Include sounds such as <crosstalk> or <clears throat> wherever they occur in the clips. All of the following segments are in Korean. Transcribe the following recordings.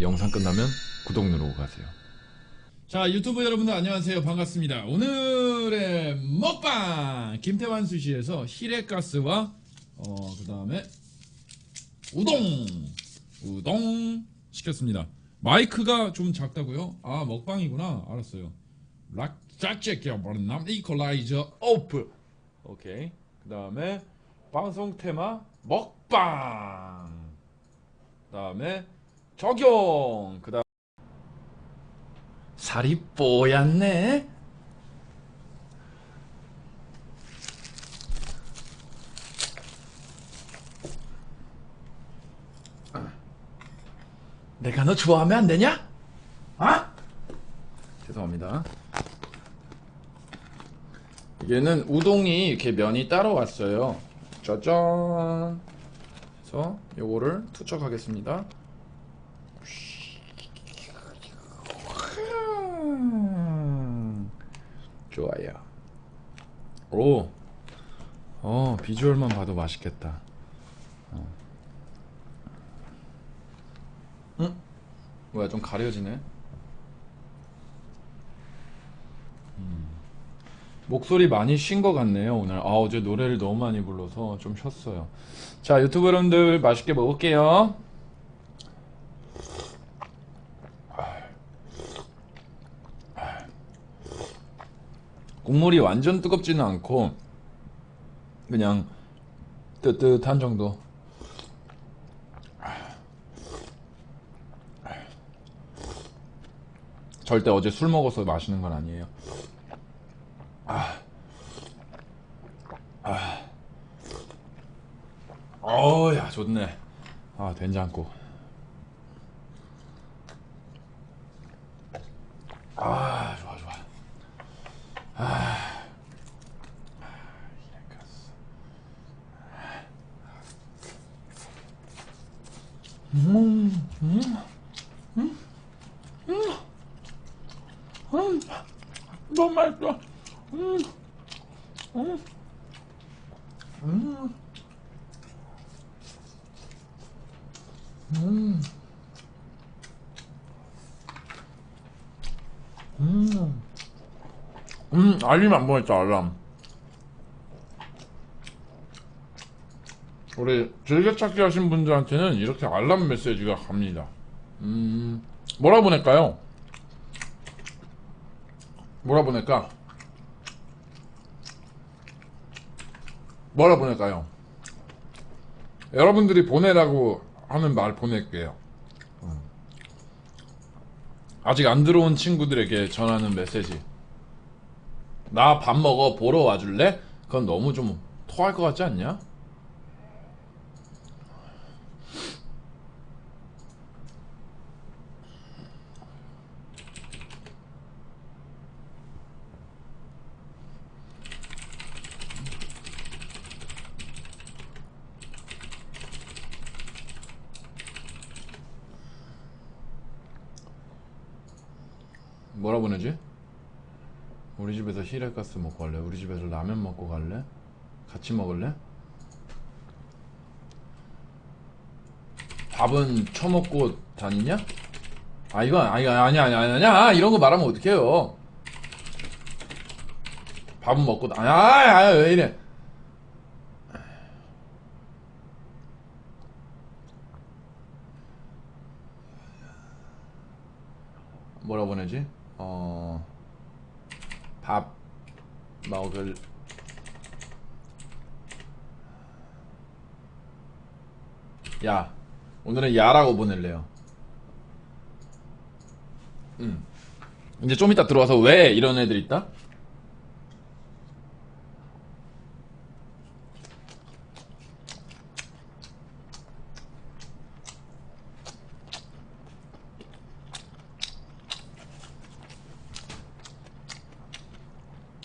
영상 끝나면 구독 누르고 가세요. 자 유튜브 여러분들 안녕하세요 반갑습니다. 오늘의 먹방 김태환 수시에서 히레가스와 어 그 다음에 우동 우동 시켰습니다. 마이크가 좀 작다고요? 아 먹방이구나 알았어요. 락 자체키야 버남 이퀄라이저 오프 오케이 그 다음에 방송 테마 먹방 그 다음에 적용 그 다음 살이 뽀얗네 내가 너 좋아하면 안 되냐? 아? 죄송합니다. 얘는 우동이 이렇게 면이 따로 왔어요. 짜잔. 그래서 요거를 투척하겠습니다. 좋아요. 오. 어, 비주얼만 봐도 맛있겠다. 어. 응? 뭐야, 좀 가려지네. 목소리 많이 쉰 것 같네요 오늘 아 어제 노래를 너무 많이 불러서 좀 쉬었어요 자 유튜브 여러분들 맛있게 먹을게요 국물이 완전 뜨겁지는 않고 그냥 뜨뜻한 정도. 절대 어제 술 먹어서 마시는 건 아니에요. 어야 좋네. 아 된장국 아 좋아 좋아 아 음, 너무 맛있어 음, 음, 음. 음. 음. 음, 알림 안 보냈다, 알람. 우리 즐겨찾기 하신 분들한테는 이렇게 알람 메시지가 갑니다. 음, 뭐라 보낼까요? 뭐라 보낼까? 뭐라 보낼까요? 여러분들이 보내라고 하는 말 보낼게요. 음. 아직 안 들어온 친구들에게 전하는 메시지. 나 밥 먹어 보러 와줄래? 그건 너무 좀 토할 것 같지 않냐? 뭐라 보내지? 우리 집에서 히레가스 먹고 갈래? 우리 집에서 라면 먹고 갈래? 같이 먹을래? 밥은 처먹고 다니냐? 아 이거 아니 아니 아니 아니 아니야 이런 거 말하면 어떡해요 밥은 먹고 다 아야 왜 이래 뭐라 보내지? 어, 밥 먹을 야 오늘은 야라고 보낼래요 음. 이제 좀 이따 들어와서 왜 이런 애들 있다?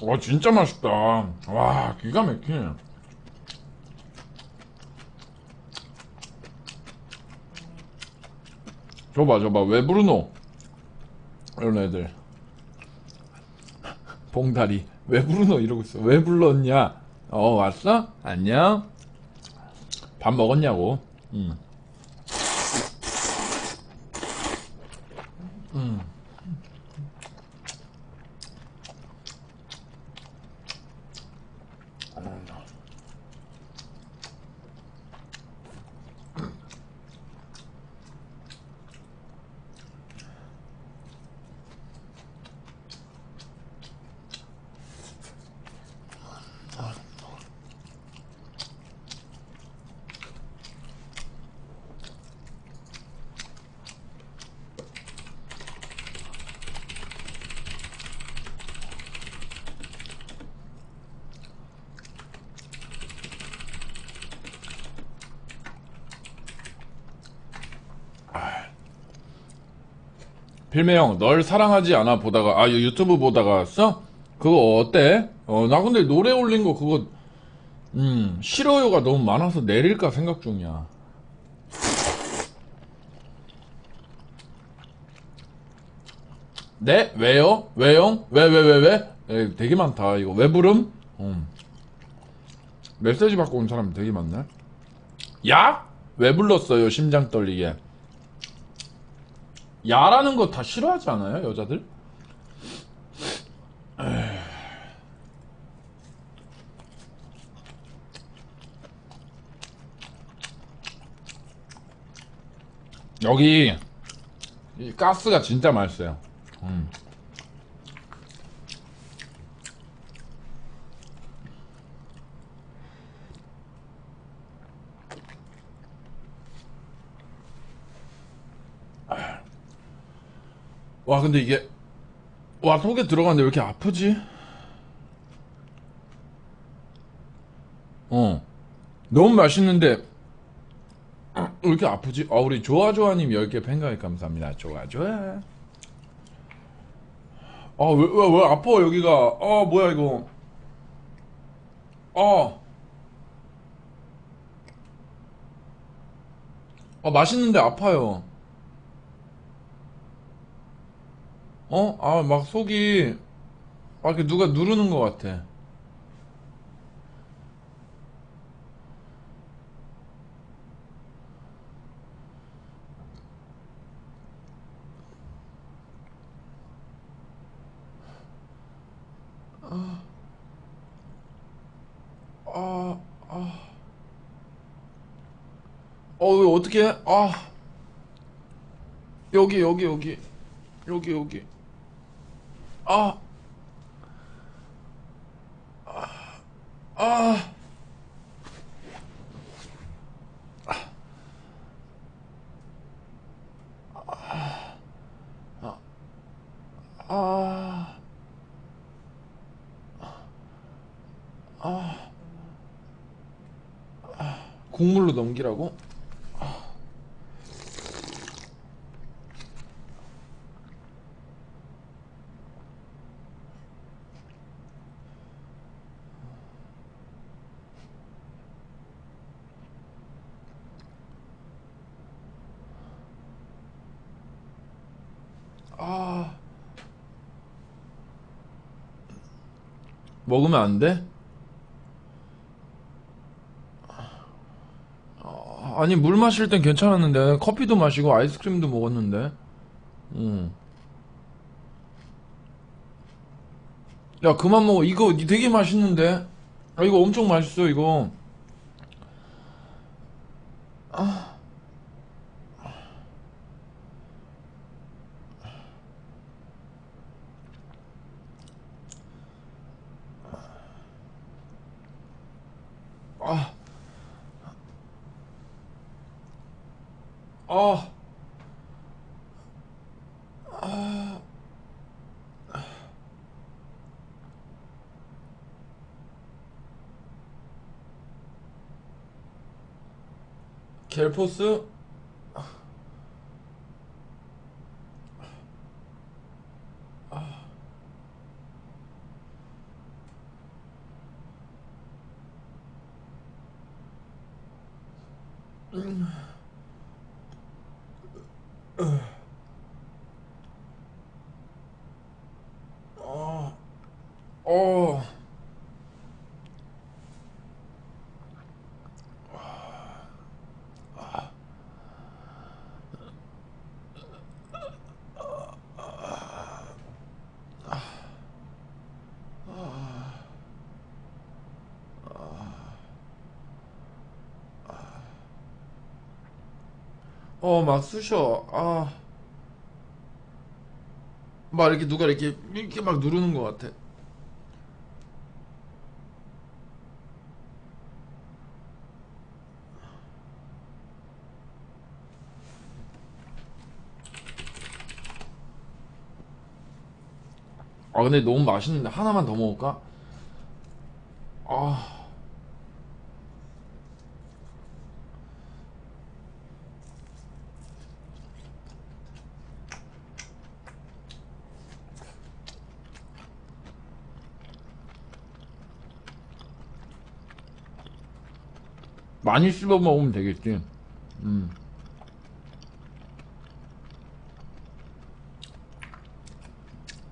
와 진짜 맛있다. 와 기가 막히네. 줘봐 줘봐. 왜 부르노? 이런 애들. 봉다리. 왜 부르노? 이러고 있어. 왜 불렀냐? 어 왔어? 안녕? 밥 먹었냐고? 응. 음. 필메형 널 사랑하지 않아 보다가 아 유튜브 보다가 왔어? 그거 어때? 어 나 근데 노래 올린 거 그거 음 싫어요가 너무 많아서 내릴까 생각 중이야 네? 왜요? 왜요? 왜 왜 왜 왜? 에, 되게 많다 이거 왜 부름? 음. 메시지 받고 온 사람 되게 많네 야? 왜 불렀어요 심장 떨리게 야라는 거 다 싫어하지 않아요 여자들? 여기 이 가스가 진짜 맛있어요. 음. 와 근데 이게 와 속에 들어갔는데 왜 이렇게 아프지? 어 너무 맛있는데 왜 이렇게 아프지? 아 우리 좋아좋아님 10개 팬가입 감사합니다 좋아좋아 아왜 왜 왜 아파 여기가 아 뭐야 이거 아 아, 맛있는데 아파요. 어? 아, 막 속이, 아, 이렇게 누가 누르는 것 같아. 아, 아. 어, 이거 어떻게 해? 아. 여기, 여기, 여기. 여기, 여기. 아. 아. 아. 국물로 넘기라고? 아. 먹으면 안 돼? 아니 물 마실 땐 괜찮았는데. 커피도 마시고 아이스크림도 먹었는데. 응. 야 그만 먹어. 이거 되게 맛있는데. 아 이거 엄청 맛있어 이거 아, 아, 겔포스 어, 어, 막 쑤셔. 아. 막 이렇게 누가 이렇게 이렇게 막 누르는 것 같아. 아 근데 너무 맛있는데 하나만 더 먹을까? 아. 많이 씹어 먹으면 되겠지. 음.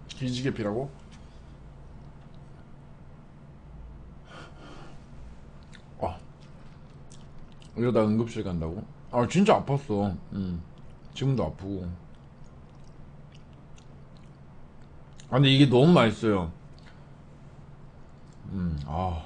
기지개 피라고? 아. 이러다 응급실 간다고? 아, 진짜 아팠어. 음. 지금도 아프고. 아, 근데 이게 너무 맛있어요. 음, 아.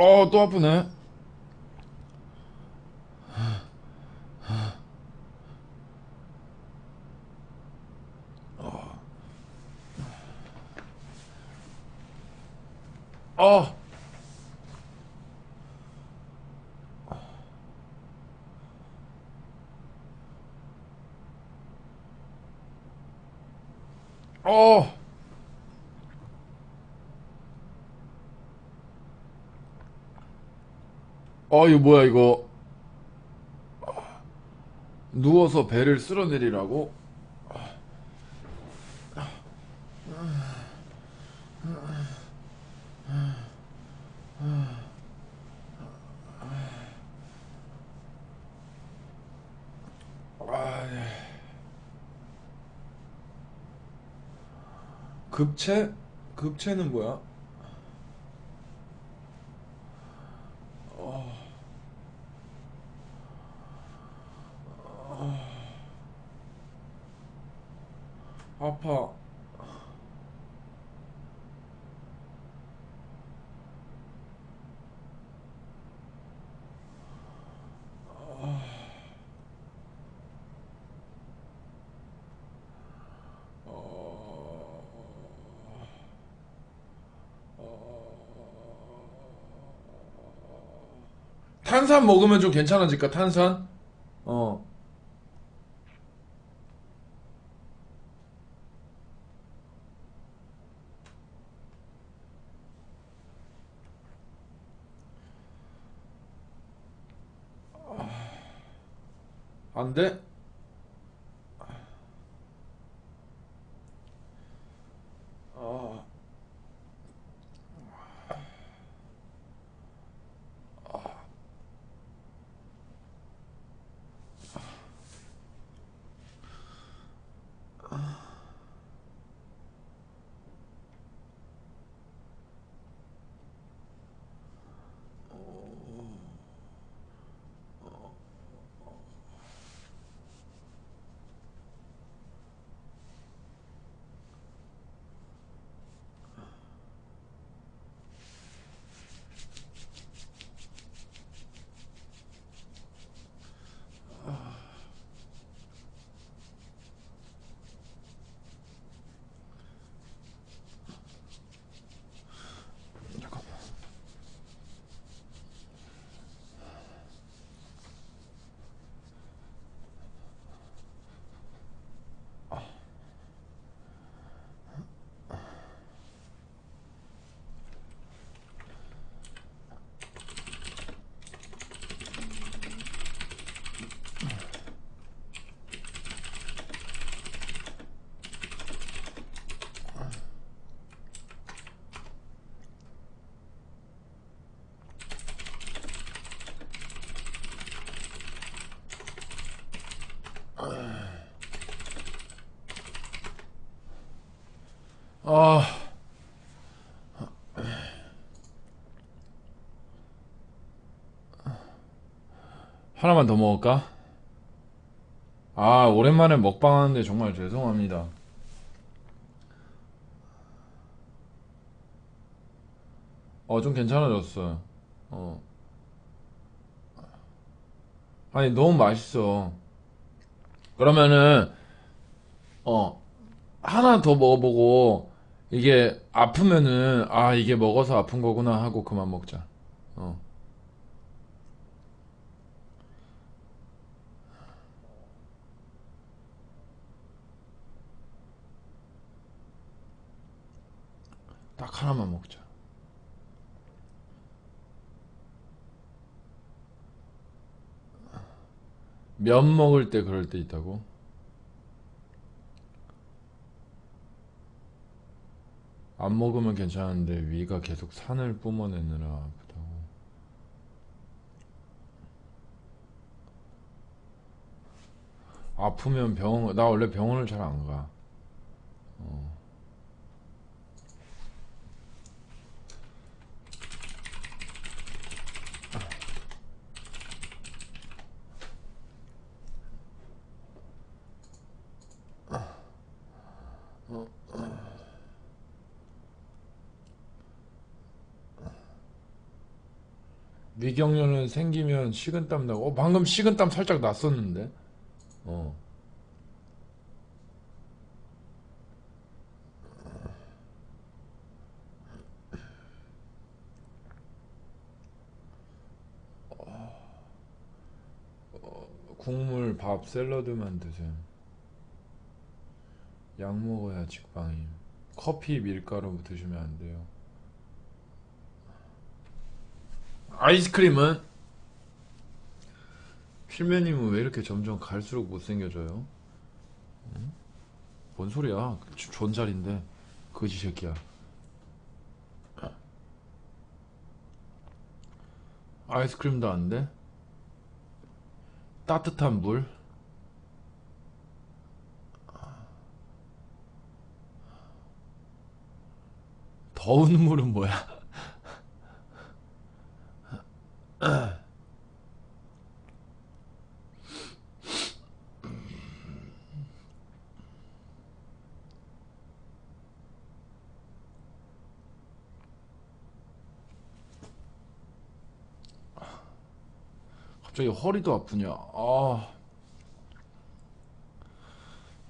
어, 또 아프네. 어. 어. 어, 이거 뭐야, 이거. 누워서 배를 쓸어내리라고? 급체? 급체는 뭐야? 아파. 탄산 먹으면 좀 괜찮아질까? 탄산? 어. 안 돼? 아... 하나만 더 먹을까? 아 오랜만에 먹방하는데 정말 죄송합니다. 어 좀 괜찮아졌어요. 어. 아니 너무 맛있어. 그러면은 어 하나 더 먹어보고 이게 아프면은, 아, 이게 먹어서 아픈 거구나 하고 그만 먹자. 어. 딱 하나만 먹자. 면 먹을 때 그럴 때 있다고? 안 먹으면 괜찮은데 위가 계속 산을 뿜어내느라 아프다고. 아프면 병원, 나 원래 병원을 잘 안 가. 위경련은 생기면 식은땀 나고, 어, 방금 식은땀 살짝 났었는데? 어. 국물, 밥, 샐러드만 드세요. 약 먹어야 직방임. 커피, 밀가루 드시면 안 돼요. 아이스크림은? 필매님은 왜 이렇게 점점 갈수록 못생겨져요? 응? 뭔 소리야? 주- 존잘인데. 거지 새끼야. 아이스크림도 안 돼? 따뜻한 물? 더운 물은 뭐야? <clears throat> 갑자기 허리도 아프냐? 아,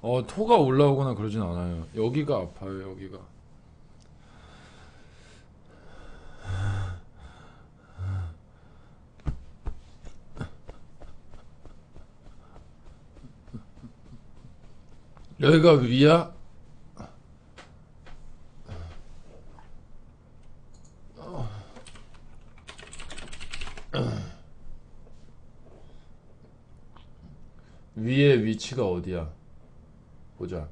어, 토가 올라오거나 그러진 않아요. 여기가 아파요, 여기가. 여기가 위야? 위의 위치가 어디야? 보자.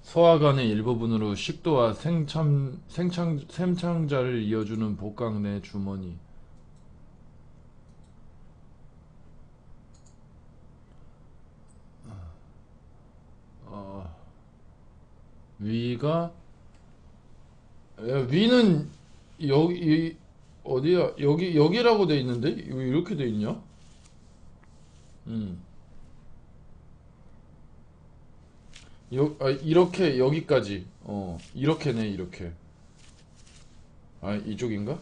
소화관의 일부분으로 식도와 생참, 생창, 샘창자를 이어주는 복강 내 주머니. 위가 야, 위는 여기 이- 어디야? 여기 여기라고 돼 있는데 왜 이렇게 돼 있냐? 음. 요, 아, 이렇게 여기까지. 어, 이렇게네 이렇게. 아, 이쪽인가?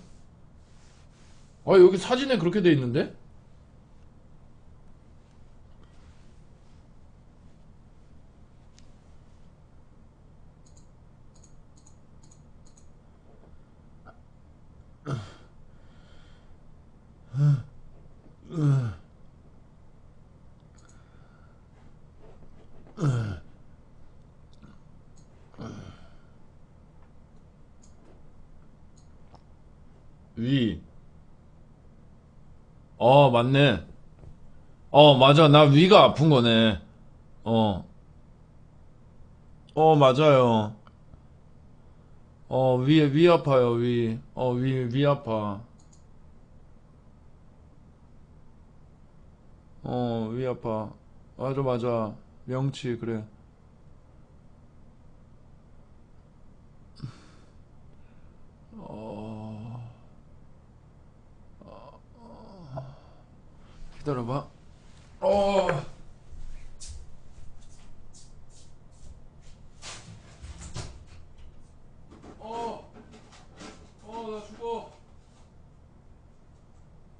아, 여기 사진에 그렇게 돼 있는데? 위. 어, 맞네. 어, 맞아. 나 위가 아픈 거네. 어. 어, 맞아요. 어, 위, 위 아파요, 위. 어, 위, 위 아파. 어, 위 아파. 맞아, 맞아. 명치, 그래. したらばああ